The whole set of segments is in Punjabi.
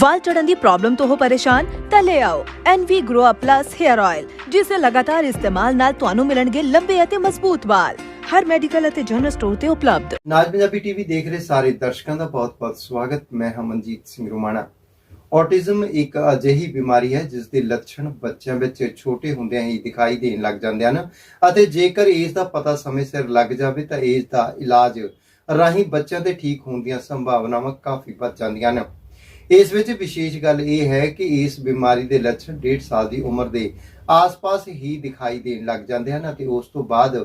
ਵਾਲ ਝੜਨ ਦੀ ਪ੍ਰੋਬਲਮ ਤੋਂ ਹੋ ਪਰੇਸ਼ਾਨ, ਤਾਂ ਲੈ ਆਓ NV Grow Up Plus Hair Oil, ਜਿਸ ਦੇ ਲਗਾਤਾਰ ਇਸਤੇਮਾਲ ਨਾਲ ਤੁਹਾਨੂੰ ਮਿਲਣਗੇ ਲੰਬੇ ਅਤੇ ਮਜ਼ਬੂਤ ਵਾਲ। ਹਰ ਮੈਡੀਕਲ ਅਤੇ ਜਨਰਲ ਸਟੋਰ ਤੇ ਉਪਲਬਧ। ਨਾਜ ਪੰਜਾਬੀ ਟੀਵੀ ਦੇਖ ਰਹੇ ਸਾਰੇ ਦਰਸ਼ਕਾਂ ਦਾ ਬਹੁਤ-ਬਹੁਤ ਸਵਾਗਤ। ਮੈਂ ਹਾਂ ਸਿੰਘ ਰੋਮਾਣਾ। ਔਟਿਜ਼ਮ ਇੱਕ ਅਜਿਹੀ ਬਿਮਾਰੀ ਹੈ, ਜਿਸ ਦੇ ਲੱਛਣ ਬੱਚਿਆਂ ਵਿੱਚ ਛੋਟੇ ਹੁੰਦਿਆਂ ਹੀ ਦਿਖਾਈ ਦੇਣ ਲੱਗ ਜਾਂਦੇ ਹਨ ਅਤੇ ਜੇਕਰ ਇਸ ਦਾ ਪਤਾ ਸਮੇਂ ਸਿਰ ਲੱਗ ਜਾਵੇ, ਤਾਂ ਇਸ ਦਾ ਇਲਾਜ ਰਾਹੀਂ ਬੱਚਿਆਂ ਦੇ ਠੀਕ ਹੋਣ ਦੀਆਂ ਸੰਭਾਵਨਾਵਾਂ ਕਾਫੀ ਵੱਧ ਜਾਂਦੀਆਂ ਹਨ। ਇਸ ਵਿੱਚ ਵਿਸ਼ੇਸ਼ ਗੱਲ ਇਹ ਹੈ ਕਿ ਇਸ ਬਿਮਾਰੀ ਦੇ ਲੱਛਣ 1.5 ਸਾਲ ਦੀ ਉਮਰ ਦੇ ਆਸ-ਪਾਸ ਹੀ ਦਿਖਾਈ ਦੇਣ ਲੱਗ ਜਾਂਦੇ ਹਨ ਅਤੇ ਉਸ ਤੋਂ ਬਾਅਦ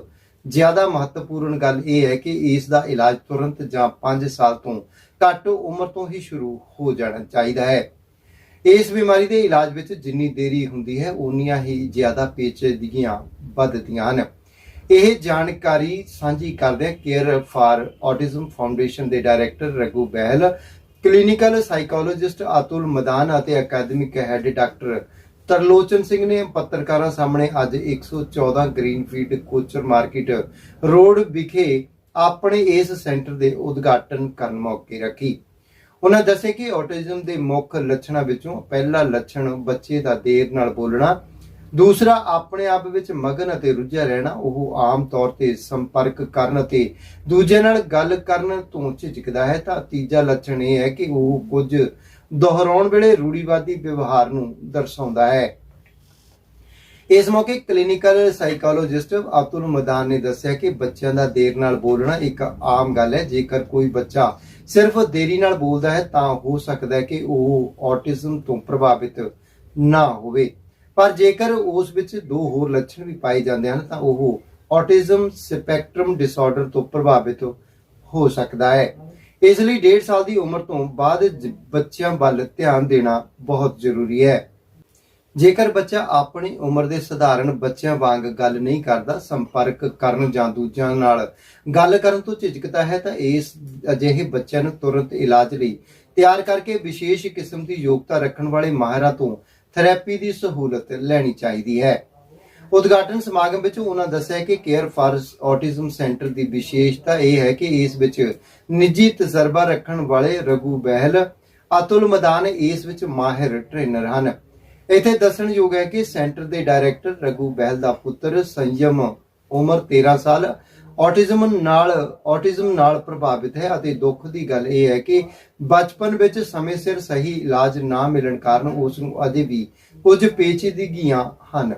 ਜ਼ਿਆਦਾ ਮਹੱਤਵਪੂਰਨ ਗੱਲ ਇਹ ਹੈ ਕਿ ਇਸ ਦਾ ਇਲਾਜ ਤੁਰੰਤ ਜਾਂ 5 ਸਾਲ ਤੋਂ ਘੱਟ ਉਮਰ ਤੋਂ ਹੀ ਸ਼ੁਰੂ ਹੋ ਜਾਣਾ ਚਾਹੀਦਾ ਹੈ। ਇਸ ਬਿਮਾਰੀ ਦੇ ਇਲਾਜ ਵਿੱਚ ਜਿੰਨੀ ਦੇਰੀ ਹੁੰਦੀ ਹੈ ਉਨੀਆਂ ਹੀ ਜ਼ਿਆਦਾ ਪੇਚੀਦਗੀਆਂ ਵੱਧਦੀਆਂ ਹਨ। ਇਹ ਜਾਣਕਾਰੀ ਸਾਂਝੀ ਕਰਦੇ ਕੇਅਰ ਫਾਰ ਆਟਿਜ਼ਮ ਫਾਊਂਡੇਸ਼ਨ ਦੇ director Raghu Behl clinical psychologist Atul Madan ਅਤੇ academic head doctor Tarlochan Singh ਨੇ ਪੱਤਰਕਾਰਾਂ ਸਾਹਮਣੇ ਅੱਜ 114 ਗ੍ਰੀਨਫੀਲਡ ਕੋਚਰ ਮਾਰਕੀਟ ਰੋਡ ਵਿਖੇ ਆਪਣੇ ਇਸ ਸੈਂਟਰ ਦੇ ਉਦਘਾਟਨ ਕਰਨ ਮੌਕੇ ਰੱਖੀ। ਉਹਨਾਂ ਦੱਸਿਆ ਕਿ ਆਟਿਜ਼ਮ ਦੇ ਮੁੱਖ ਲੱਛਣਾਂ ਵਿੱਚੋਂ ਪਹਿਲਾ ਲੱਛਣ ਬੱਚੇ ਦਾ ਦੇਰ ਨਾਲ ਬੋਲਣਾ ਦੂਸਰਾ, ਆਪਣੇ ਆਪ ਵਿੱਚ ਮਗਨ ਅਤੇ ਰੁੱਝਿਆ ਰਹਿਣਾ, ਉਹ ਆਮ ਤੌਰ ਤੇ ਸੰਪਰਕ ਕਰਨ ਅਤੇ ਦੂਜੇ ਨਾਲ ਗੱਲ ਕਰਨ ਤੋਂ ਝਿਜਕਦਾ ਹੈ। ਤਾਂ ਤੀਜਾ ਲੱਛਣ ਇਹ ਹੈ ਕਿ ਉਹ ਕੁਝ ਦੁਹਰਾਉਣ ਵੇਲੇ ਰੂੜੀਵਾਦੀ ਵਿਵਹਾਰ ਨੂੰ ਦਰਸਾਉਂਦਾ ਹੈ। ਇਸ ਮੌਕੇ ਕਲੀਨਿਕਲ ਸਾਈਕੋਲੋਜਿਸਟ ਅਬਦੁਲ ਮਦਾਨ ਨੇ ਦੱਸਿਆ ਕਿ ਬੱਚਿਆਂ ਦਾ ਦੇਰ ਨਾਲ ਬੋਲਣਾ ਇੱਕ ਆਮ ਗੱਲ ਹੈ। ਜੇਕਰ ਕੋਈ ਬੱਚਾ ਸਿਰਫ ਦੇਰੀ ਨਾਲ ਬੋਲਦਾ ਹੈ, ਤਾਂ ਹੋ ਸਕਦਾ ਹੈ ਕਿ ਉਹ ਆਟਿਜ਼ਮ ਤੋਂ ਪ੍ਰਭਾਵਿਤ ਨਾ ਹੋਵੇ। ਪਰ ਜੇਕਰ ਉਸ ਵਿੱਚ ਦੋ ਹੋਰ ਲੱਛਣ ਵੀ ਪਾਏ ਜਾਂਦੇ ਹਨ, ਤਾਂ ਉਹ ਆਟਿਜ਼ਮ ਸਪੈਕਟਰਮ ਡਿਸਆਰਡਰ ਤੋਂ ਪ੍ਰਭਾਵਿਤ ਹੋ ਸਕਦਾ ਹੈ। ਇਸ ਲਈ 1.5 ਸਾਲ ਦੀ ਉਮਰ ਤੋਂ ਬਾਅਦ ਬੱਚਿਆਂ ਵੱਲ ਧਿਆਨ ਦੇਣਾ ਬਹੁਤ ਜ਼ਰੂਰੀ ਹੈ। ਜੇਕਰ ਬੱਚਾ ਆਪਣੀ ਉਮਰ ਦੇ ਸਧਾਰਨ ਬੱਚਿਆਂ ਵਾਂਗ ਗੱਲ ਨਹੀਂ ਕਰਦਾ, ਸੰਪਰਕ ਕਰਨ ਜਾਂ ਦੂਜਿਆਂ ਨਾਲ ਗੱਲ ਕਰਨ ਤੋਂ ਝਿਜਕਦਾ ਹੈ, ਤਾਂ ਇਸ ਅਜਿਹੇ ਬੱਚਿਆਂ ਨੂੰ ਤੁਰੰਤ ਇਲਾਜ ਲਈ ਤਿਆਰ ਕਰਕੇ ਵਿਸ਼ੇਸ਼ ਕਿਸਮ ਦੀ ਯੋਗਤਾ ਰੱਖਣ ਵਾਲੇ ਮਾਹਿਰਾਂ ਤੋਂ ਥੈਰੇਪੀ ਦੀ ਸਹੂਲਤ ਲੈਣੀ ਚਾਹੀਦੀ ਹੈ। ਉਦਘਾਟਨ ਸਮਾਗਮ ਵਿੱਚ ਉਹਨਾਂ ਦੱਸਿਆ ਕਿ ਕੇਅਰ ਫਾਰ ਆਟਿਜ਼ਮ ਸੈਂਟਰ ਦੀ ਵਿਸ਼ੇਸ਼ਤਾ ਇਹ ਹੈ ਕਿ ਇਸ ਵਿੱਚ ਨਿੱਜੀ ਤਜਰਬਾ ਰੱਖਣ ਵਾਲੇ ਰਘੂ ਬਹਿਲ, ਅਤੁਲ ਮਦਾਨ ਇਸ ਵਿੱਚ ਮਾਹਿਰ ਟ੍ਰੇਨਰ ਹਨ। ਇੱਥੇ ਦੱਸਣਯੋਗ ਹੈ ਕਿ ਸੈਂਟਰ ਦੇ ਡਾਇਰੈਕਟਰ ਰਘੂ ਬਹਿਲ ਦਾ ਪੁੱਤਰ ਸੰਯਮ ਉਮਰ 13 ਸਾਲ ਆਟਿਜ਼ਮ ਨਾਲ ਆਟਿਜ਼ਮ ਨਾਲ ਪ੍ਰਭਾਵਿਤ ਹੈ ਅਤੇ ਦੁੱਖ ਦੀ ਗੱਲ ਇਹ ਹੈ ਕਿ ਬਚਪਨ ਵਿੱਚ ਸਮੇਂ ਸਿਰ ਸਹੀ ਇਲਾਜ ਨਾ ਮਿਲਣ ਕਾਰਨ ਉਸ ਨੂੰ ਅਜੇ ਵੀ ਕੁਝ ਪੇਚੀਦਗੀਆਂ ਹਨ।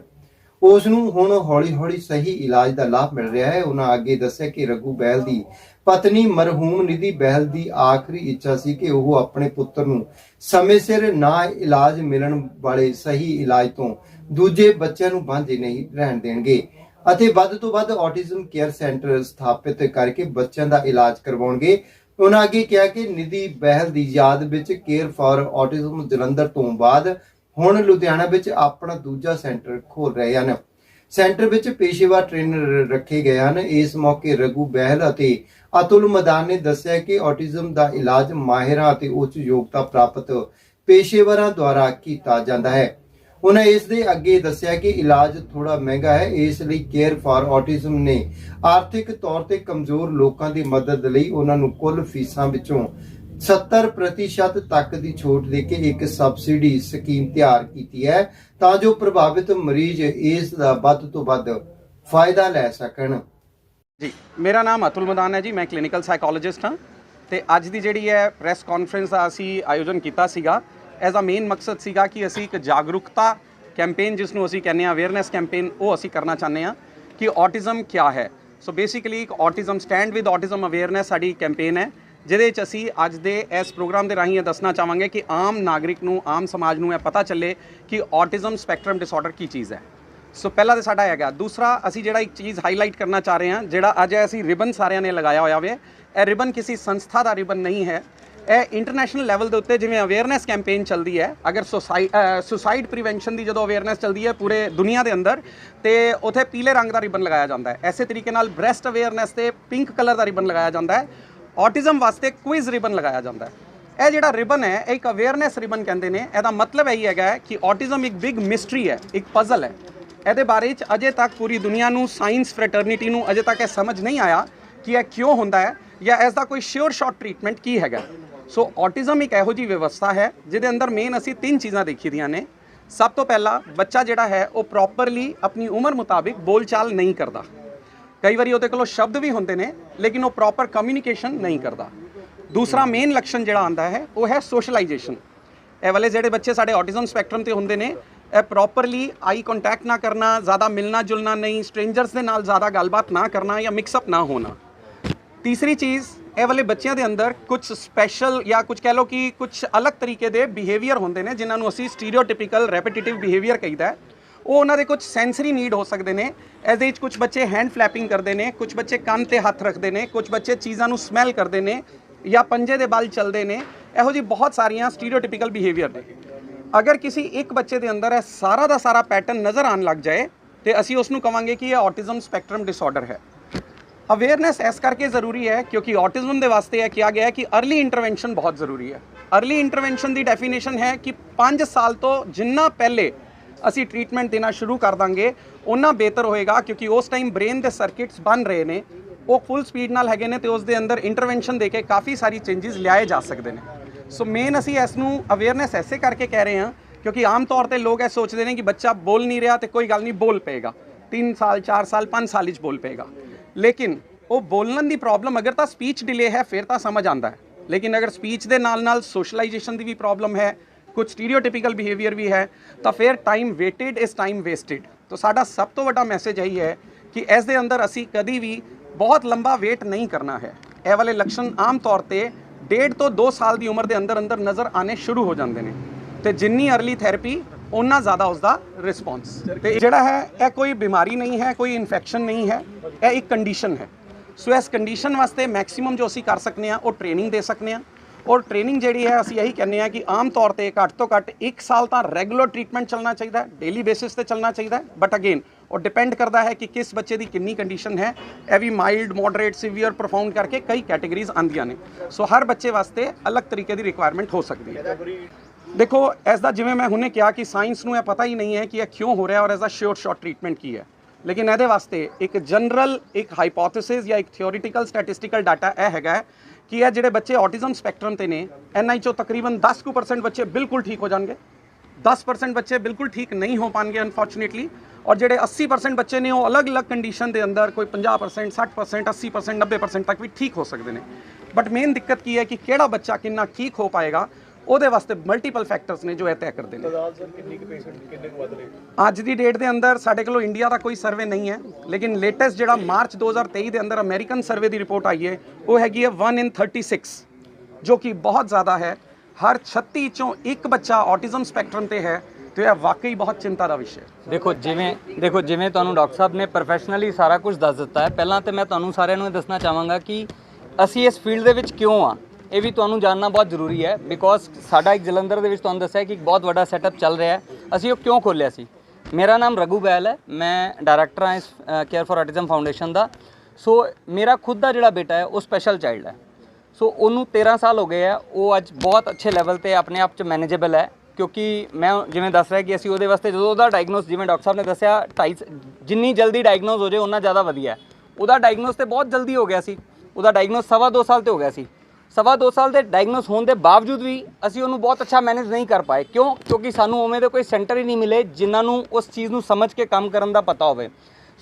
ਉਸ ਨੂੰ ਹੁਣ ਹੌਲੀ-ਹੌਲੀ ਸਹੀ ਇਲਾਜ ਦਾ ਲਾਭ ਮਿਲ ਰਿਹਾ ਹੈ। ਉਹਨਾਂ ਅੱਗੇ ਦੱਸਿਆ ਕਿ ਰਘੂ ਬਹਿਲ ਦੀ ਪਤਨੀ ਮਰਹੂਮ ਨਿਧੀ ਬਹਿਲ ਦੀ ਆਖਰੀ ਇੱਛਾ ਸੀ ਕਿ ਉਹ ਆਪਣੇ ਪੁੱਤਰ ਨੂੰ ਸਮੇਂ ਸਿਰ ਨਾ ਇਲਾਜ ਮਿਲਣ ਵਾਲੇ ਸਹੀ ਇਲਾਜ ਤੋਂ ਦੂਜੇ ਬੱਚਿਆਂ ਨੂੰ ਵਾਂਝੇ ਨਹੀਂ ਰਹਿਣ ਦੇਣਗੇ। ਅਤੇ ਵੱਧ ਤੋਂ ਵੱਧ ਆਟਿਜ਼ਮ ਕੇਅਰ ਸੈਂਟਰ ਸਥਾਪਿਤ ਕਰਕੇ ਬੱਚਿਆਂ ਦਾ ਇਲਾਜ ਕਰਵਾਉਣਗੇ। ਉਹਨਾਂ ਅੱਗੇ ਕਿਹਾ ਕਿ ਨਿਧੀ ਬਹਿਲ ਦੀ ਯਾਦ ਵਿੱਚ ਕੇਅਰ ਫਾਰ ਆਟਿਜ਼ਮ ਜਲੰਧਰ ਤੋਂ ਬਾਅਦ ਹੁਣ ਲੁਧਿਆਣਾ ਵਿੱਚ ਆਪਣਾ ਦੂਜਾ ਸੈਂਟਰ ਖੋਲ ਰਹੇ ਹਨ। ਸੈਂਟਰ ਵਿੱਚ ਪੇਸ਼ੇਵਰ ਟ੍ਰੇਨਰ ਰੱਖੇ ਗਏ ਹਨ। ਇਸ ਮੌਕੇ ਰਘੂ ਬਹਿਲ ਅਤੇ ਅਤੁਲ ਮਦਾਨ ਨੇ ਦੱਸਿਆ ਕਿ ਆਟਿਜ਼ਮ ਦਾ ਇਲਾਜ ਮਾਹਿਰਾਂ ਅਤੇ ਉੱਚ ਯੋਗਤਾ ਪ੍ਰਾਪਤ ਪੇਸ਼ੇਵਰਾਂ ਦੁਆਰਾ ਕੀਤਾ ਜਾਂਦਾ ਹੈ। ਉਹਨਾਂ ਇਸ ਦੇ ਅੱਗੇ ਦੱਸਿਆ ਕਿ ਇਲਾਜ ਥੋੜਾ ਮਹਿੰਗਾ ਹੈ, ਇਸ ਲਈ ਕੇਅਰ ਫਾਰ ਆਟਿਜ਼ਮ ਨੇ ਆਰਥਿਕ ਤੌਰ ਤੇ ਕਮਜ਼ੋਰ ਲੋਕਾਂ ਦੀ ਮਦਦ ਲਈ ਉਹਨਾਂ ਨੂੰ ਕੁੱਲ ਫੀਸਾਂ ਵਿੱਚੋਂ 70% ਤੱਕ ਦੀ ਛੋਟ ਦੇ ਕੇ ਇੱਕ ਸਬਸਿਡੀ ਸਕੀਮ ਤਿਆਰ ਕੀਤੀ ਹੈ ਤਾਂ ਜੋ ਪ੍ਰਭਾਵਿਤ ਮਰੀਜ਼ ਇਸ ਦਾ ਵੱਧ ਤੋਂ ਵੱਧ ਫਾਇਦਾ ਲੈ ਸਕਣ। ਜੀ, ਮੇਰਾ ਨਾਮ ਅਤੁਲ ਮਦਾਨ ਹੈ ਜੀ, ਮੈਂ ਕਲੀਨਿਕਲ ਸਾਈਕੋਲੋਜਿਸਟ ਹਾਂ ਤੇ ਅੱਜ ਦੀ ਜਿਹੜੀ ਹੈ ਪ੍ਰੈਸ ਕਾਨਫਰੰਸ ਦਾ ਅਸੀਂ ਆਯੋਜਨ ਕੀਤਾ ਸੀਗਾ ਐਜ਼ ਅ ਮੇਨ ਮਕਸਦ ਸੀਗਾ ਕਿ ਅਸੀਂ ਇੱਕ ਜਾਗਰੂਕਤਾ ਕੈਂਪੇਨ ਜਿਸ ਨੂੰ ਅਸੀਂ ਕਹਿੰਦੇ ਆ ਅਵੇਅਰਨੈਸ ਕੈਂਪੇਨ ਉਹ ਅਸੀਂ ਕਰਨਾ ਚਾਹੁੰਦੇ ਆ ਕਿ ਆਟਿਜ਼ਮ ਕੀ ਹੈ। ਸੋ ਬੇਸਿਕਲੀ ਇੱਕ autism stand with autism awareness ਸਾਡੀ ਕੈਂਪੇਨ ਹੈ, ਜਿਹਦੇ ਵਿੱਚ ਅਸੀਂ ਅੱਜ ਦੇ ਇਸ ਪ੍ਰੋਗਰਾਮ ਦੇ ਰਾਹੀਂ ਇਹ ਦੱਸਣਾ ਚਾਹਾਂਗੇ ਕਿ ਆਮ ਨਾਗਰਿਕ ਨੂੰ, ਆਮ ਸਮਾਜ ਨੂੰ ਇਹ ਪਤਾ ਚੱਲੇ ਕਿ ਆਟਿਜ਼ਮ ਸਪੈਕਟਰਮ ਡਿਸਆਰਡਰ ਕੀ ਚੀਜ਼ ਹੈ। ਸੋ ਪਹਿਲਾ ਤੇ ਸਾਡਾ ਹੈਗਾ। ਦੂਸਰਾ, ਅਸੀਂ ਜਿਹੜਾ ਇੱਕ ਚੀਜ਼ ਹਾਈਲਾਈਟ ਕਰਨਾ ਚਾਹ ਰਹੇ ਹਾਂ, ਜਿਹੜਾ ਅੱਜ ਅਸੀਂ ਰਿਬਨ ਸਾਰਿਆਂ ਨੇ ਲਗਾਇਆ ਹੋਇਆ ਵੇ, ਇਹ ਰਿਬਨ ਕਿਸੇ ਸੰਸਥਾ ਦਾ ਰਿਬਨ ਨਹੀਂ ਹੈ। ਇਹ ਇੰਟਰਨੈਸ਼ਨਲ ਲੈਵਲ ਦੇ ਉੱਤੇ ਜਿਵੇਂ ਅਵੇਅਰਨੈਸ ਕੈਂਪੇਨ ਚੱਲਦੀ ਹੈ, ਅਗਰ ਸੁਸਾਈਡ ਪ੍ਰੀਵੈਂਸ਼ਨ ਦੀ ਜਦੋਂ ਅਵੇਅਰਨੈਸ ਚੱਲਦੀ ਹੈ ਪੂਰੇ ਦੁਨੀਆ ਦੇ ਅੰਦਰ, ਤੇ ਉਥੇ ਪੀਲੇ ਰੰਗ ਦਾ ਰਿਬਨ ਲਗਾਇਆ ਜਾਂਦਾ ਹੈ। ਐਸੇ ਤਰੀਕੇ ਨਾਲ ਬ੍ਰੈਸਟ ਅਵੇਅਰਨੈਸ ਤੇ ਪਿੰਕ ਕਲਰ ਦਾ ਰਿਬਨ ਲਗਾਇਆ ਜਾਂਦਾ ਹੈ। ਆਟਿਜ਼ਮ ਵਾਸਤੇ ਕੁਇਜ਼ ਰਿਬਨ ਲਗਾਇਆ ਜਾਂਦਾ ਹੈ। ਇਹ ਜਿਹੜਾ ਰਿਬਨ ਹੈ, ਇਹ ਇੱਕ ਅਵੇਅਰਨੈਸ ਰਿਬਨ ਕਹਿੰਦੇ ਨੇ। ਇਹਦਾ ਮਤਲਬ ਇਹੀ ਹੈਗਾ ਕਿ ਆਟਿਜ਼ਮ ਇੱਕ ਬਿਗ ਮਿਸਟਰੀ ਹੈ, ਇੱਕ ਪਜ਼ਲ ਹੈ। ਇਹਦੇ ਬਾਰੇ ਚ ਅਜੇ ਤੱਕ ਪੂਰੀ ਦੁਨੀਆ ਨੂੰ ਸਾਇੰਸ ਫ੍ਰੈਟਰਨਿਟੀ ਨੂੰ ਅਜੇ ਤੱਕ ਇਹ ਸਮਝ ਨਹੀਂ ਆਇਆ ਕਿ ਇਹ ਕਿਉਂ ਹੁੰਦਾ ਹੈ ਜਾਂ ਇਸ ਦਾ ਕੋਈ ਸ਼ੋਰ ਸ਼ਾਰਟ ਟ੍ਰੀਟਮੈਂਟ ਕੀ ਹੈਗਾ। ਸੋ ਆਟਿਜ਼ਮ ਇੱਕ ਇਹੋ ਜਿਹੀ ਵਿਵਸਥਾ ਹੈ, ਜਿਹਦੇ ਅੰਦਰ ਮੇਨ ਅਸੀਂ ਤਿੰਨ ਚੀਜ਼ਾਂ ਦੇਖੀ ਦੀਆਂ ਨੇ। ਸਭ ਤੋਂ ਪਹਿਲਾਂ ਬੱਚਾ ਜਿਹੜਾ ਹੈ, ਉਹ ਪ੍ਰੋਪਰਲੀ ਆਪਣੀ ਉਮਰ ਮੁਤਾਬਿਕ ਬੋਲਚਾਲ ਨਹੀਂ ਕਰਦਾ। ਕਈ ਵਾਰੀ ਉਹਦੇ ਕੋਲੋਂ ਸ਼ਬਦ ਵੀ ਹੁੰਦੇ ਨੇ, ਲੇਕਿਨ ਉਹ ਪ੍ਰੋਪਰ ਕਮਿਊਨੀਕੇਸ਼ਨ ਨਹੀਂ ਕਰਦਾ। ਦੂਸਰਾ ਮੇਨ ਲੱਛਣ ਜਿਹੜਾ ਆਂਦਾ ਹੈ, ਉਹ ਹੈ ਸੋਸ਼ਲਾਈਜੇਸ਼ਨ ਇਹ ਵਾਲੇ ਜਿਹੜੇ ਬੱਚੇ ਸਾਡੇ ਆਟਿਜ਼ਮ ਸਪੈਕਟਰਮ ਤੇ ਹੁੰਦੇ ਨੇ, ਇਹ ਪ੍ਰੋਪਰਲੀ ਆਈ ਕੰਟੈਕਟ ਨਾ ਕਰਨਾ, ਜ਼ਿਆਦਾ ਮਿਲਣਾ ਜੁਲਣਾ ਨਹੀਂ ਸਟ੍ਰੇਂਜਰਸ ਦੇ ਨਾਲ ਜ਼ਿਆਦਾ ਗੱਲਬਾਤ ਨਾ ਕਰਨਾ ਜਾਂ ਮਿਕਸ ਅਪ ਨਾ ਹੋਣਾ। ਤੀਸਰੀ ਚੀਜ਼ ਇਹ ਵਾਲੇ ਬੱਚਿਆਂ ਦੇ ਅੰਦਰ ਕੁਝ ਸਪੈਸ਼ਲ ਜਾਂ ਕੁਝ ਕਹਿ ਲਓ ਕਿ ਕੁਝ ਅਲੱਗ ਤਰੀਕੇ ਦੇ ਬਿਹੇਵੀਅਰ ਹੁੰਦੇ ਨੇ, ਜਿਨ੍ਹਾਂ ਨੂੰ ਅਸੀਂ ਸਟੀਰੀਓਟਿਪੀਕਲ ਰੈਪੀਟੀਟਿਵ ਬਿਹੇਵੀਅਰ ਕਹਿੰਦਾ ਹੈ। ਉਹ ਉਹਨਾਂ ਦੇ ਕੁਝ ਸੈਂਸਰੀ ਨੀਡ ਹੋ ਸਕਦੇ ਨੇ ਐਜ਼ ਵਿੱਚ ਕੁਝ ਬੱਚੇ ਹੈਂਡ ਫਲੈਪਿੰਗ ਕਰਦੇ ਨੇ, ਕੁਝ ਬੱਚੇ ਕੰਨ ਤੇ ਹੱਥ ਰੱਖਦੇ ਨੇ, ਕੁਝ ਬੱਚੇ ਚੀਜ਼ਾਂ ਨੂੰ ਸਮੈਲ ਕਰਦੇ ਨੇ ਜਾਂ ਪੰਜੇ ਦੇ ਬਲ ਚੱਲਦੇ ਨੇ, ਇਹੋ ਜਿਹੀ ਬਹੁਤ ਸਾਰੀਆਂ ਸਟੀਰੀਓਟਿਪੀਕਲ ਬਿਹੇਵੀਅਰ ਨੇ। ਅਗਰ ਕਿਸੇ ਇੱਕ ਬੱਚੇ ਦੇ ਅੰਦਰ ਇਹ ਸਾਰਾ ਦਾ ਸਾਰਾ ਪੈਟਰਨ ਨਜ਼ਰ ਆਉਣ ਲੱਗ ਜਾਏ, ਤੇ ਅਸੀਂ ਉਸ ਨੂੰ ਕਵਾਂਗੇ ਕਿ ਇਹ ਆਟਿਜ਼ਮ ਸਪੈਕਟਰਮ ਡਿਸਆਰਡਰ ਹੈ। ਅਵੇਅਰਨੈਸ ਇਸ ਕਰਕੇ ਜ਼ਰੂਰੀ ਹੈ ਕਿਉਂਕਿ ਆਟਿਜ਼ਮ ਦੇ ਵਾਸਤੇ ਇਹ ਕਿਹਾ ਗਿਆ ਹੈ ਕਿ अर्ਲੀ ਇੰਟਰਵੈਂਸ਼ਨ ਬਹੁਤ ਜ਼ਰੂਰੀ ਹੈ। अर्ਲੀ ਇੰਟਰਵੈਂਸ਼ਨ ਦੀ ਡੈਫੀਨੇਸ਼ਨ ਹੈ ਕਿ 5 ਸਾਲ ਤੋਂ ਜਿੰਨਾ ਪਹਿਲੇ ਅਸੀਂ ਟ੍ਰੀਟਮੈਂਟ ਦੇਣਾ ਸ਼ੁਰੂ ਕਰ ਦਾਂਗੇ ਉਹਨਾਂ ਬਿਹਤਰ ਹੋਏਗਾ ਕਿਉਂਕਿ ਉਸ ਟਾਈਮ ਬ੍ਰੇਨ ਦੇ ਸਰਕਿਟਸ ਬਣ ਰਹੇ ਨੇ। ਉਹ ਫੁੱਲ ਸਪੀਡ ਨਾਲ ਹੈਗੇ ਨੇ ਤੇ ਉਸ ਦੇ ਅੰਦਰ ਇੰਟਰਵੈਂਸ਼ਨ ਦੇ ਕੇ ਕਾਫੀ ਸਾਰੀ ਚੇਂजेस ਲਿਆਏ ਜਾ ਸਕਦੇ ਨੇ। ਸੋ ਮੇਨ ਅਸੀਂ ਇਸ ਨੂੰ ਅਵੇਅਰਨੈਸ ਐਸੇ ਕਰਕੇ ਕਹਿ ਰਹੇ ਹਾਂ ਕਿਉਂਕਿ ਆਮ ਤੌਰ ਤੇ ਲੋਕ ਇਹ ਸੋਚਦੇ ਨੇ ਕਿ ਬੱਚਾ ਬੋਲ ਨਹੀਂ ਰਿਹਾ ਤੇ ਕੋਈ ਗੱਲ ਨਹੀਂ, ਬੋਲ ਪਏਗਾ। 3 ਸਾਲ 4 ਸਾਲ 5 ਸਾਲ ਵਿੱਚ ਬੋਲ ਪਏਗਾ। ਲੇਕਿਨ ਉਹ ਬੋਲਣ ਦੀ ਪ੍ਰੋਬਲਮ ਅਗਰ ਤਾਂ ਸਪੀਚ ਡਿਲੇ ਹੈ, ਫਿਰ ਤਾਂ ਸਮਝ ਆਂਦਾ ਹੈ। ਲੇਕਿਨ ਅਗਰ ਸਪੀਚ ਦੇ ਨਾਲ ਨਾਲ ਸੋਸ਼ਲਾਈਜੇਸ਼ਨ ਦੀ ਵੀ ਪ੍ਰੋਬਲਮ ਹੈ, ਕੁਝ ਸਟੀਰੀਓਟਿਪੀਕਲ ਬਿਹੇਵੀਅਰ ਵੀ ਹੈ, ਤਾਂ ਫਿਰ ਟਾਈਮ ਵੇਟਡ ਇਸ ਟਾਈਮ ਵੇਸਟਡ ਤਾਂ ਸਾਡਾ ਸਭ ਤੋਂ ਵੱਡਾ ਮੈਸੇਜ ਇਹੀ ਹੈ ਕਿ ਇਸ ਦੇ ਅੰਦਰ ਅਸੀਂ ਕਦੀ ਵੀ ਬਹੁਤ ਲੰਬਾ ਵੇਟ ਨਹੀਂ ਕਰਨਾ ਹੈ। ਇਹ ਵਾਲੇ ਲੱਛਣ ਆਮ ਤੌਰ ਤੇ ਡੇਢ ਤੋਂ 2 ਸਾਲ ਦੀ ਉਮਰ ਦੇ ਅੰਦਰ ਅੰਦਰ ਨਜ਼ਰ ਆਣੇ ਸ਼ੁਰੂ ਹੋ ਜਾਂਦੇ ਨੇ। ਤੇ ਜਿੰਨੀ अर्ਲੀ ਥੈਰੇਪੀ ਉਨਾ ਜ਼ਿਆਦਾ ਉਸ ਦਾ ਰਿਸਪੌਂਸ ਤੇ ਜਿਹੜਾ ਹੈ, ਇਹ ਕੋਈ ਬਿਮਾਰੀ ਨਹੀਂ ਹੈ, ਕੋਈ ਇਨਫੈਕਸ਼ਨ ਨਹੀਂ ਹੈ, ਇਹ ਇੱਕ ਕੰਡੀਸ਼ਨ ਹੈ। ਸੋ ਇਸ ਕੰਡੀਸ਼ਨ ਵਾਸਤੇ ਮੈਕਸਿਮਮ ਜੋ ਅਸੀਂ ਕਰ ਸਕਨੇ ਆ, ਉਹ ਟ੍ਰੇਨਿੰਗ ਦੇ ਸਕਨੇ ਆ। ਔਰ ਟ੍ਰੇਨਿੰਗ ਜਿਹੜੀ ਹੈ, ਅਸੀਂ ਇਹੀ ਕਹਿੰਦੇ ਆ ਕਿ ਆਮ ਤੌਰ ਤੇ ਘੱਟ ਤੋਂ ਘੱਟ 1 ਸਾਲ ਤਾਂ ਰੈਗੂਲਰ ਟ੍ਰੀਟਮੈਂਟ ਚੱਲਣਾ ਚਾਹੀਦਾ ਹੈ ਡੇਲੀ ਬੇਸਿਸ ਤੇ ਚੱਲਣਾ ਚਾਹੀਦਾ ਹੈ। ਬਟ ਅਗੇਨ ਔਰ ਡਿਪੈਂਡ ਕਰਦਾ ਹੈ ਕਿ ਕਿਸ ਬੱਚੇ ਦੀ ਕਿੰਨੀ ਕੰਡੀਸ਼ਨ ਹੈ। ਇਹ ਵੀ ਮਾਈਲਡ ਮੋਡਰੇਟ ਸੀਵੀਅਰ ਪ੍ਰੋਫਾਊਂਡ ਕਰਕੇ ਕਈ ਕੈਟਾਗਰੀਜ਼ ਆਂਦੀਆਂ ਨੇ। ਸੋ ਹਰ ਬੱਚੇ ਵਾਸਤੇ ਅਲੱਗ ਤਰੀਕੇ ਦੀ ਰਿਕੁਆਇਰਮੈਂਟ ਹੋ ਸਕਦੀ ਹੈ। ਦੇਖੋ ਇਸ ਦਾ ਜਿਵੇਂ ਮੈਂ ਹੁਣੇ ਕਿਹਾ ਕਿ ਸਾਇੰਸ ਨੂੰ ਇਹ ਪਤਾ ਹੀ ਨਹੀਂ ਹੈ ਕਿ ਇਹ ਕਿਉਂ ਹੋ ਰਿਹਾ ਔਰ ਇਸ ਦਾ ਸ਼ੋਰਟ ਸ਼ਾਰਟ ਟ੍ਰੀਟਮੈਂਟ ਕੀ ਹੈ। ਲੇਕਿਨ ਇਹਦੇ ਵਾਸਤੇ ਇੱਕ ਜਨਰਲ ਇੱਕ ਹਾਈਪੋਥੇਸਿਸ ਜਾਂ ਇੱਕ ਥਿਓਰੀਟੀਕਲ ਸਟੈਟਿਸਟੀਕਲ ਡਾਟਾ ਇਹ ਹੈਗਾ ਹੈ ਕਿ ਇਹ ਜਿਹੜੇ ਬੱਚੇ ਆਟਿਜ਼ਮ ਸਪੈਕਟਰਮ ਤੇ ਨੇ ਐਨਆਈ ਚੋਂ ਤਕਰੀਬਨ 10% ਬੱਚੇ ਬਿਲਕੁਲ ਠੀਕ ਹੋ ਜਾਣਗੇ। 10% ਬੱਚੇ ਬਿਲਕੁਲ ਠੀਕ ਨਹੀਂ ਹੋ ਪਾਣਗੇ ਅਨਫੋਰਚੂਨੇਟਲੀ ਔਰ ਜਿਹੜੇ 80% ਬੱਚੇ ਨੇ, ਉਹ ਅਲੱਗ-ਅਲੱਗ ਕੰਡੀਸ਼ਨ ਦੇ ਅੰਦਰ ਕੋਈ 50% 60% 80% 90% ਤੱਕ ਵੀ ਠੀਕ ਹੋ ਸਕਦੇ ਨੇ। ਬਟ ਮੇਨ ਦਿੱਕਤ ਕੀ ਹੈ ਕਿ ਕਿਹੜਾ ਬੱਚਾ ਕਿੰਨਾ ਠੀਕ ਹੋ ਪਾਏਗਾ ਉਹਦੇ ਵਾਸਤੇ ਮਲਟੀਪਲ ਫੈਕਟਰਸ ਨੇ ਜੋ ਇਹ ਤੈਅ ਕਰਦੇ ਨੇ। ਅੱਜ ਦੀ ਡੇਟ ਦੇ ਅੰਦਰ ਸਾਡੇ ਕੋਲ ਇੰਡੀਆ ਦਾ ਕੋਈ ਸਰਵੇ ਨਹੀਂ ਹੈ ਲੇਕਿਨ ਲੇਟੈਸਟ ਜਿਹੜਾ ਮਾਰਚ 2023 ਦੇ ਅੰਦਰ ਅਮਰੀਕਨ ਸਰਵੇ ਦੀ ਰਿਪੋਰਟ ਆਈ ਹੈ ਉਹ ਹੈਗੀ ਹੈ 1 ਇਨ 36 ਜੋ ਕਿ ਬਹੁਤ ਜ਼ਿਆਦਾ ਹੈ। ਹਰ 36 ਚੋਂ ਇੱਕ ਬੱਚਾ ਆਟਿਜ਼ਮ ਸਪੈਕਟਰਮ ਤੇ ਹੈ ਤੇ ਇਹ ਵਾਕਈ ਬਹੁਤ ਚਿੰਤਾ ਦਾ ਵਿਸ਼ਾ ਹੈ। ਦੇਖੋ ਜਿਵੇਂ ਦੇਖੋ ਜਿਵੇਂ ਤੁਹਾਨੂੰ ਡਾਕਟਰ ਸਾਹਿਬ ਨੇ ਪ੍ਰੋਫੈਸ਼ਨਲੀ ਸਾਰਾ ਕੁਝ ਦੱਸ ਦਿੱਤਾ ਹੈ ਪਹਿਲਾਂ ਤੇ ਮੈਂ ਤੁਹਾਨੂੰ ਸਾਰਿਆਂ ਨੂੰ ਇਹ ਦੱਸਣਾ ਚਾਹਾਂਗਾ ਕਿ ਅਸੀਂ ਇਸ ਫੀਲਡ ਦੇ ਵਿੱਚ ਕਿਉਂ ਆ? ਇਹ ਵੀ ਤੁਹਾਨੂੰ ਜਾਣਨਾ ਬਹੁਤ ਜ਼ਰੂਰੀ ਹੈ ਬਿਕੋਜ਼ ਸਾਡਾ ਇੱਕ ਜਲੰਧਰ ਦੇ ਵਿੱਚ ਤੁਹਾਨੂੰ ਦੱਸਿਆ ਕਿ ਇੱਕ ਬਹੁਤ ਵੱਡਾ ਸੈਟਅਪ ਚੱਲ ਰਿਹਾ ਹੈ। ਅਸੀਂ ਉਹ ਕਿਉਂ ਖੋਲ੍ਹਿਆ ਸੀ? ਮੇਰਾ ਨਾਮ ਰਘੂ ਬੈਲ ਹੈ, ਮੈਂ ਡਾਇਰੈਕਟਰ ਹਾਂ ਇਸ ਕੇਅਰ ਫॉर ਆਟਿਜ਼ਮ ਫਾਊਂਡੇਸ਼ਨ ਦਾ। ਸੋ ਮੇਰਾ ਖੁਦ ਦਾ ਜਿਹੜਾ ਬੇਟਾ ਹੈ, ਉਹ ਸਪੈਸ਼ਲ ਚਾਈਲਡ ਹੈ। ਸੋ ਉਹਨੂੰ 13 ਸਾਲ ਹੋ ਗਏ ਆ ਉਹ ਅੱਜ ਬਹੁਤ ਅੱਛੇ ਲੈਵਲ ਤੇ ਆਪਣੇ ਆਪ ਚ ਮੈਨੇਜੇਬਲ ਹੈ, ਕਿਉਂਕਿ ਮੈਂ ਜਿਵੇਂ ਦੱਸ ਰਿਹਾ ਕਿ ਅਸੀਂ ਉਹਦੇ ਵਾਸਤੇ ਜਦੋਂ ਉਹਦਾ ਡਾਇਗਨੋਸ ਜਿਵੇਂ ਡਾਕਟਰ ਸਾਹਿਬ ਨੇ ਦੱਸਿਆ 2.5 ਜਿੰਨੀ ਜਲਦੀ ਡਾਇਗਨੋਸ ਹੋ ਜਾਏ ਉਹਨਾਂ ਜ਼ਿਆਦਾ ਵਧੀਆ ਉਹਦਾ ਡਾਇਗਨੋਸ ਤੇ ਬਹੁਤ ਜਲਦੀ ਹੋ ਗਿਆ ਸੀ। ਉਹਦਾ ਡਾਇਗਨੋਸ ਸਵਾ ਦੋ ਸਾਲ ਤੇ ਹੋ ਗਿਆ ਸੀ। ਸਵਾ ਦੋ ਸਾਲ ਦੇ ਡਾਇਗਨੋਸ ਹੋਣ ਦੇ ਬਾਵਜੂਦ ਵੀ ਅਸੀਂ ਉਹਨੂੰ ਬਹੁਤ ਅੱਛਾ ਮੈਨੇਜ ਨਹੀਂ ਕਰ ਪਾਏ ਕਿਉਂ ਕਿਉਂਕਿ ਸਾਨੂੰ ਉਵੇਂ ਦੇ ਕੋਈ ਸੈਂਟਰ ਹੀ ਨਹੀਂ ਮਿਲੇ ਜਿਨ੍ਹਾਂ ਨੂੰ ਉਸ ਚੀਜ਼ ਨੂੰ ਸਮਝ ਕੇ ਕੰਮ ਕਰਨ ਦਾ ਪਤਾ ਹੋਵੇ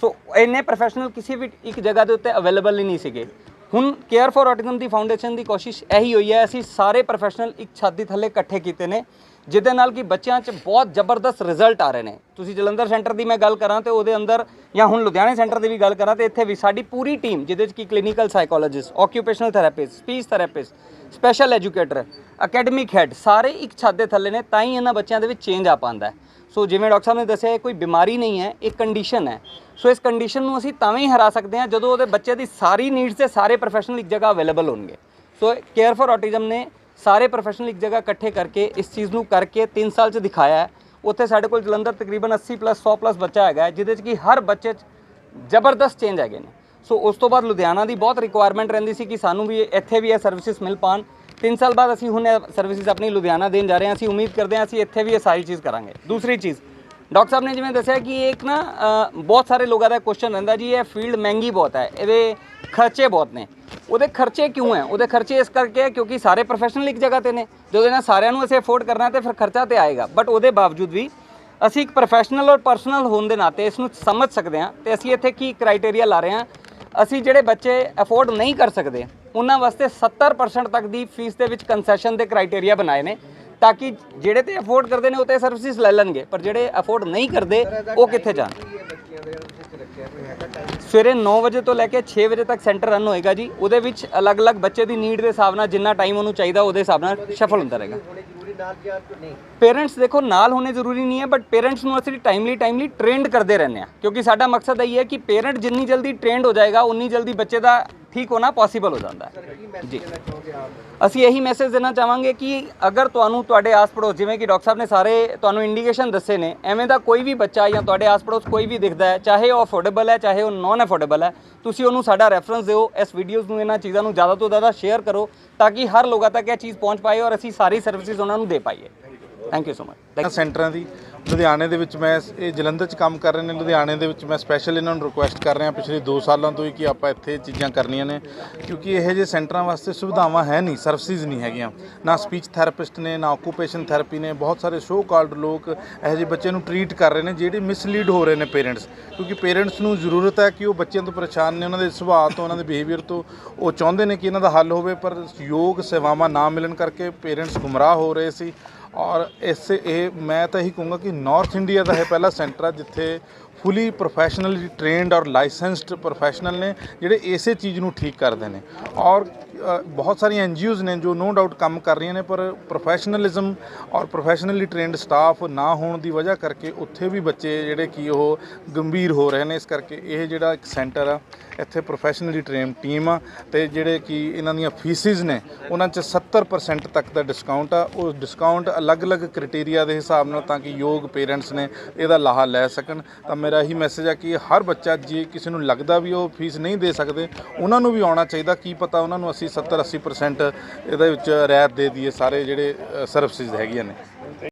ਸੋ ਇੰਨੇ ਪ੍ਰੋਫੈਸ਼ਨਲ ਕਿਸੇ ਵੀ ਇੱਕ ਜਗ੍ਹਾ ਦੇ ਉੱਤੇ ਅਵੇਲੇਬਲ ਹੀ ਨਹੀਂ ਸੀਗੇ ਹੁਣ ਕੇਅਰ ਫॉर ਆਟਿਜ਼ਮ ਦੀ ਫਾਊਂਡੇਸ਼ਨ ਦੀ ਕੋਸ਼ਿਸ਼ ਇਹੀ ਹੋਈ ਹੈ ਅਸੀਂ ਸਾਰੇ ਪ੍ਰੋਫੈਸ਼ਨਲ ਇੱਕ ਛੱਤ ਥੱਲੇ ਇਕੱਠੇ ਕੀਤੇ ਨੇ ਜਿਹਦੇ ਨਾਲ ਕਿ ਬੱਚਿਆਂ 'ਚ ਬਹੁਤ ਜ਼ਬਰਦਸਤ ਰਿਜ਼ਲਟ ਆ ਰਹੇ ਨੇ। ਤੁਸੀਂ ਜਲੰਧਰ ਸੈਂਟਰ ਦੀ ਮੈਂ ਗੱਲ ਕਰਾਂ ਤੇ ਉਹਦੇ ਅੰਦਰ ਜਾਂ ਹੁਣ ਲੁਧਿਆਣੇ ਸੈਂਟਰ ਦੀ ਵੀ ਗੱਲ ਕਰਾਂ ਤੇ ਇੱਥੇ ਵੀ ਸਾਡੀ ਪੂਰੀ ਟੀਮ ਜਿਹਦੇ 'ਚ ਕਿ clinical psychologist occupational therapist speech therapist special educator academic head ਸਾਰੇ ਇੱਕ ਛੱਤ ਦੇ ਥੱਲੇ ਨੇ, ਤਾਂ ਹੀ ਇਹਨਾਂ ਬੱਚਿਆਂ ਦੇ ਵਿੱਚ ਚੇਂਜ ਆ ਪਾਉਂਦਾ ਹੈ। ਸੋ ਜਿਵੇਂ ਡਾਕਟਰ ਸਾਹਿਬ ਨੇ ਦੱਸਿਆ, ਇਹ ਕੋਈ ਬਿਮਾਰੀ ਨਹੀਂ ਹੈ, ਇਹ ਕੰਡੀਸ਼ਨ ਹੈ। ਸੋ ਇਸ ਕੰਡੀਸ਼ਨ ਨੂੰ ਅਸੀਂ ਤਾਂ ਹੀ ਹਰਾ ਸਕਦੇ ਹਾਂ ਜਦੋਂ ਉਹਦੇ ਬੱਚੇ ਦੀ ਸਾਰੀ ਨੀਡਸ ਤੇ ਸਾਰੇ ਪ੍ਰੋਫੈਸ਼ਨਲ ਇੱਕ ਜਗ੍ਹਾ ਅਵੇਲੇਬਲ ਹੋਣਗੇ। ਸੋ ਕੇਅਰ ਫॉर ਆਟਿਜ਼ਮ ਨੇ ਸਾਰੇ ਪ੍ਰੋਫੈਸ਼ਨਲ ਇੱਕ ਜਗ੍ਹਾ ਇਕੱਠੇ ਕਰਕੇ ਇਸ ਚੀਜ਼ ਨੂੰ ਕਰਕੇ 3 ਸਾਲ ਚ ਦਿਖਾਇਆ ਹੈ। ਉੱਥੇ ਸਾਡੇ ਕੋਲ ਜਲੰਧਰ ਤਕਰੀਬਨ 80 ਪਲੱਸ 100 ਪਲੱਸ ਬੱਚਾ ਹੈਗਾ ਜਿਹਦੇ ਚ ਕਿ ਹਰ ਬੱਚੇ 'ਚ ਜ਼ਬਰਦਸਤ ਚੇਂਜ ਹੈਗੇ ਨੇ। ਸੋ ਉਸ ਤੋਂ ਬਾਅਦ ਲੁਧਿਆਣਾ ਦੀ ਬਹੁਤ ਰਿਕੁਆਇਰਮੈਂਟ ਰਹਿੰਦੀ ਸੀ ਕਿ ਸਾਨੂੰ ਵੀ ਇੱਥੇ ਵੀ ਇਹ ਸਰਵਿਸਿਜ਼ ਮਿਲ ਪਾਣ। 3 ਸਾਲ ਬਾਅਦ ਅਸੀਂ ਹੁਣ ਇਹ ਸਰਵਿਸਿਜ਼ ਆਪਣੀ ਲੁਧਿਆਣਾ ਦੇਣ ਜਾ ਰਹੇ ਹਾਂ। ਅਸੀਂ ਉਮੀਦ ਕਰਦੇ ਹਾਂ ਅਸੀਂ ਇੱਥੇ ਵੀ ਇਹ ਸਾਰੀ ਚੀਜ਼ ਕਰਾਂਗੇ। ਦੂਸਰੀ ਚੀਜ਼, ਡਾਕਟਰ ਸਾਹਿਬ ਨੇ ਜਿਵੇਂ ਦੱਸਿਆ ਕਿ ਇਹ ਇੱਕ ਨਾ ਬਹੁਤ ਸਾਰੇ ਲੋਕਾਂ ਦਾ ਕੁਐਸਚਨ ਰਹਿੰਦਾ ਜੀ, ਇਹ ਫੀਲਡ ਮਹਿੰਗੀ ਬਹੁਤ ਹੈ। ਇਹਦੇ ਖਰਚੇ ਬਹੁਤ ਨੇ। ਉਹਦੇ ਖਰਚੇ ਕਿਉਂ ਹੈ? ਉਹਦੇ ਖਰਚੇ ਇਸ ਕਰਕੇ ਹੈ ਕਿਉਂਕਿ ਸਾਰੇ ਪ੍ਰੋਫੈਸ਼ਨਲ ਇੱਕ ਜਗ੍ਹਾ ਤੇ ਨੇ। ਜਦੋਂ ਇਹਨਾਂ ਸਾਰਿਆਂ ਨੂੰ ਅਸੀਂ ਅਫੋਰਡ ਕਰਨਾ ਤੇ ਫਿਰ ਖਰਚਾ ਤੇ ਆਏਗਾ। ਬਟ ਉਹਦੇ ਬਾਵਜੂਦ ਵੀ ਅਸੀਂ ਇੱਕ ਪ੍ਰੋਫੈਸ਼ਨਲ ਔਰ ਪਰਸਨਲ ਹੋਣ ਦੇ ਨਾਤੇ ਇਸ ਨੂੰ ਸਮਝ ਸਕਦੇ ਹਾਂ ਤੇ ਅਸੀਂ ਇੱਥੇ ਕੀ ਕ੍ਰਾਈਟੇਰੀਆ ਲਾ ਰਹੇ ਹਾਂ। ਅਸੀਂ ਜਿਹੜੇ ਬੱਚੇ ਅਫੋਰਡ ਨਹੀਂ ਕਰ ਸਕਦੇ, ਉਹਨਾਂ ਵਾਸਤੇ 70% ਤੱਕ ਦੀ ਫੀਸ ਦੇ ਵਿੱਚ ਕੰਸੈਸ਼ਨ ਦੇ ਕ੍ਰਾਈਟੇਰੀਆ ਬਣਾਏ ਨੇ ਤਾਂ ਕਿ ਜਿਹੜੇ ਤੇ ਅਫੋਰਡ ਕਰਦੇ ਨੇ ਉਹ ਤੇ ਸਰਵਿਸਿਜ਼ ਲੈ ਲੈਣਗੇ, ਪਰ ਜਿਹੜੇ ਅਫੋਰਡ ਨਹੀਂ ਕਰਦੇ, ਉਹ ਕਿੱਥੇ ਜਾਣ? ਸਵੇਰੇ 9 ਵਜੇ ਤੋਂ ਲੈ ਕੇ 6 ਵਜੇ ਤੱਕ ਸੈਂਟਰ ਰਨ ਹੋਏਗਾ ਜੀ। ਉਹਦੇ ਵਿੱਚ ਅਲੱਗ-ਅਲੱਗ ਬੱਚੇ ਦੀ ਨੀਡ ਦੇ ਹਿਸਾਬ ਨਾਲ ਜਿੰਨਾ ਟਾਈਮ ਉਹਨੂੰ ਚਾਹੀਦਾ ਉਹਦੇ ਹਿਸਾਬ ਨਾਲ ਸ਼ਫਲ ਹੁੰਦਾ ਰਹੇਗਾ। ਪੇਰੈਂਟਸ ਦੇਖੋ ਨਾਲ ਹੋਣੇ ਜ਼ਰੂਰੀ ਨਹੀਂ ਹੈ ਬਟ ਪੇਰੈਂਟਸ ਨੂੰ ਅਸੀਂ ਟਾਈਮਲੀ ਟਾਈਮਲੀ ਟ੍ਰੇਨਡ ਕਰਦੇ ਰਹਿੰਦੇ ਆ ਕਿਉਂਕਿ ਸਾਡਾ ਮਕਸਦ ਇਹ ਹੈ ਕਿ ਪੇਰੈਂਟ ਜਿੰਨੀ ਜਲਦੀ ਟ੍ਰੇਨਡ ਹੋ ਜਾਏਗਾ ਉਨੀ ਜਲਦੀ ਬੱਚੇ ਦਾ ਠੀਕ ਹੋਣਾ ਪੋਸੀਬਲ ਹੋ ਜਾਂਦਾ ਹੈ। ਜੀ। ਅਸੀਂ ਇਹੀ ਮੈਸੇਜ ਦੇਣਾ ਚਾਹਾਂਗੇ ਕਿ ਅਗਰ ਤੁਹਾਨੂੰ ਤੁਹਾਡੇ ਆਸ ਪੜੋਸ ਜਿਵੇਂ ਕਿ ਡਾਕਟਰ ਸਾਹਿਬ ਨੇ ਸਾਰੇ ਤੁਹਾਨੂੰ ਇੰਡੀਕੇਸ਼ਨ ਦੱਸੇ ਨੇ, ਐਵੇਂ ਦਾ ਕੋਈ ਵੀ ਬੱਚਾ ਜਾਂ ਤੁਹਾਡੇ ਆਸ ਪੜੋਸ ਕੋਈ ਵੀ ਦਿਖਦਾ ਹੈ, ਚਾਹੇ ਉਹ ਅਫੋਰਡੇਬਲ ਹੈ, ਚਾਹੇ ਉਹ ਨਾਨ ਅਫੋਰਡੇਬਲ ਹੈ, ਤੁਸੀਂ ਉਹਨੂੰ ਸਾਡਾ ਰੈਫਰੈਂਸ ਦਿਓ, ਇਸ ਵੀਡੀਓਜ਼ ਨੂੰ, ਇਹਨਾਂ ਚੀਜ਼ਾਂ ਨੂੰ ਜ਼ਿਆਦਾ ਤੋਂ ਜ਼ਿਆਦਾ ਸ਼ੇਅਰ ਕਰੋ, ਤਾਂ ਕਿ ਹਰ ਲੋਕਾਂ ਤੱਕ ਇਹ ਚੀਜ਼ ਪਹੁੰਚ ਪਾਏ ਔਰ ਅਸੀਂ ਸਾਰੀ ਸਰਵਿਸਿਜ਼ ਉਹਨਾਂ ਨੂੰ ਦੇ ਪਾਈਏ। ਥੈਂਕ ਯੂ ਸੋ ਮਚ ਸੈਂਟਰਾਂ ਦੀ ਲੁਧਿਆਣੇ ਦੇ ਵਿੱਚ ਮੈਂ ਇਹ ਜਲੰਧਰ 'ਚ ਕੰਮ ਕਰ ਰਹੇ ਨੇ ਲੁਧਿਆਣੇ ਦੇ ਵਿੱਚ ਮੈਂ ਸਪੈਸ਼ਲ ਇਹਨਾਂ ਨੂੰ ਰਿਕੁਐਸਟ ਕਰ ਰਿਹਾ ਪਿਛਲੇ 2 ਸਾਲਾਂ ਤੋਂ ਹੀ ਕਿ ਆਪਾਂ ਇੱਥੇ ਚੀਜ਼ਾਂ ਕਰਨੀਆਂ ਨੇ ਕਿਉਂਕਿ ਇਹੋ ਜਿਹੇ ਸੈਂਟਰਾਂ ਵਾਸਤੇ ਸੁਵਿਧਾਵਾਂ ਹੈ ਨਹੀਂ ਸਰਵਿਸਿਜ਼ ਨਹੀਂ ਹੈਗੀਆਂ ਨਾ ਸਪੀਚ ਥੈਰੇਪਿਸਟ ਨੇ ਨਾ ਆਕੂਪੇਸ਼ਨ ਥੈਰੇਪੀ ਨੇ ਬਹੁਤ ਸਾਰੇ ਸ਼ੋ ਕਾਲਡ ਲੋਕ ਇਹੋ ਜਿਹੇ ਬੱਚੇ ਨੂੰ ਟਰੀਟ ਕਰ ਰਹੇ ਨੇ ਜਿਹੜੇ ਮਿਸਲੀਡ ਹੋ ਰਹੇ ਨੇ ਪੇਰੈਂਟਸ ਕਿਉਂਕਿ ਪੇਰੈਂਟਸ ਨੂੰ ਜ਼ਰੂਰਤ ਹੈ ਕਿ ਉਹ ਬੱਚਿਆਂ ਤੋਂ ਪਰੇਸ਼ਾਨ ਨੇ ਉਹਨਾਂ ਦੇ ਸੁਭਾਅ ਤੋਂ ਉਹਨਾਂ ਦੇ ਬਿਹੇਵੀਅਰ ਤੋਂ ਉਹ ਚਾਹੁੰਦੇ ਨੇ ਕਿ ਇਹਨਾਂ ਦਾ ਹੱਲ ਹੋਵੇ ਪਰ ਯੋਗ ਸੇਵਾਵਾਂ ਨਾ ਮਿਲਣ ਕਰਕੇ ਪੇਰੈਂਟਸ ਗੁੰਮਰਾਹ ਹੋ ਰਹੇ ਸੀ। ਔਰ ਇਸ ਇਹ ਮੈਂ ਤਾਂ ਇਹੀ ਕਹੂੰਗਾ ਕਿ ਨਾਰਥ ਇੰਡੀਆ ਦਾ ਇਹ ਪਹਿਲਾ ਸੈਂਟਰ ਆ ਜਿੱਥੇ ਫੁੱਲੀ ਪ੍ਰੋਫੈਸ਼ਨਲੀ ਟ੍ਰੇਨਡ ਔਰ ਲਾਇਸੈਂਸਡ ਪ੍ਰੋਫੈਸ਼ਨਲ ਨੇ ਜਿਹੜੇ ਇਸੇ ਚੀਜ਼ ਨੂੰ ਠੀਕ ਕਰਦੇ ਨੇ। ਔਰ ਬਹੁਤ ਸਾਰੀਆਂ ਐਨਜੀਓਜ਼ ਨੇ ਜੋ ਨੋ ਡਾਊਟ ਕੰਮ ਕਰ ਰਹੀਆਂ ਨੇ, ਪਰ ਪ੍ਰੋਫੈਸ਼ਨਲਿਜ਼ਮ ਔਰ ਪ੍ਰੋਫੈਸ਼ਨਲੀ ਟ੍ਰੇਨਡ ਸਟਾਫ ਨਾ ਹੋਣ ਦੀ ਵਜ੍ਹਾ ਕਰਕੇ ਉੱਥੇ ਵੀ ਬੱਚੇ ਜਿਹੜੇ ਕਿ ਉਹ ਗੰਭੀਰ ਹੋ ਰਹੇ ਨੇ। ਇਸ ਕਰਕੇ ਇਹ ਜਿਹੜਾ ਇੱਕ ਸੈਂਟਰ ਆ, ਇੱਥੇ ਪ੍ਰੋਫੈਸ਼ਨਲੀ ਟ੍ਰੇਨ ਟੀਮ ਆ ਤੇ ਜਿਹੜੇ ਕਿ ਇਹਨਾਂ ਦੀਆਂ ਫੀਸਿਸ ਨੇ, ਉਹਨਾਂ 'ਚ 70% ਤੱਕ ਦਾ ਡਿਸਕਾਊਂਟ ਆ। ਉਹ ਡਿਸਕਾਊਂਟ ਅਲੱਗ-ਅਲੱਗ ਕ੍ਰਾਈਟੇਰੀਆ ਦੇ ਹਿਸਾਬ ਨਾਲ ਤਾਂ ਕਿ ਯੋਗ ਪੇਰੈਂਟਸ ਨੇ ਇਹਦਾ ਲਾਹਾ ਲੈ ਸਕਣ। ਤਾਂ ਮੇਰਾ ਇਹੀ ਮੈਸੇਜ ਆ ਕਿ ਹਰ ਬੱਚਾ ਜੇ ਕਿਸੇ ਨੂੰ ਲੱਗਦਾ ਵੀ ਉਹ ਫੀਸ ਨਹੀਂ ਦੇ ਸਕਦੇ, ਉਹਨਾਂ ਨੂੰ ਵੀ ਆਉਣਾ ਚਾਹੀਦਾ। ਕੀ ਪਤਾ ਉਹਨਾਂ ਨੂੰ ਅਸੀਂ 70 80% ਇਹਦੇ ਵਿੱਚ ਰਿਆਇਤ ਦੇ ਦਈਏ ਸਾਰੇ ਜਿਹੜੇ ਸਰਵਿਸਿਜ਼ ਹੈਗੀਆਂ ਨੇ।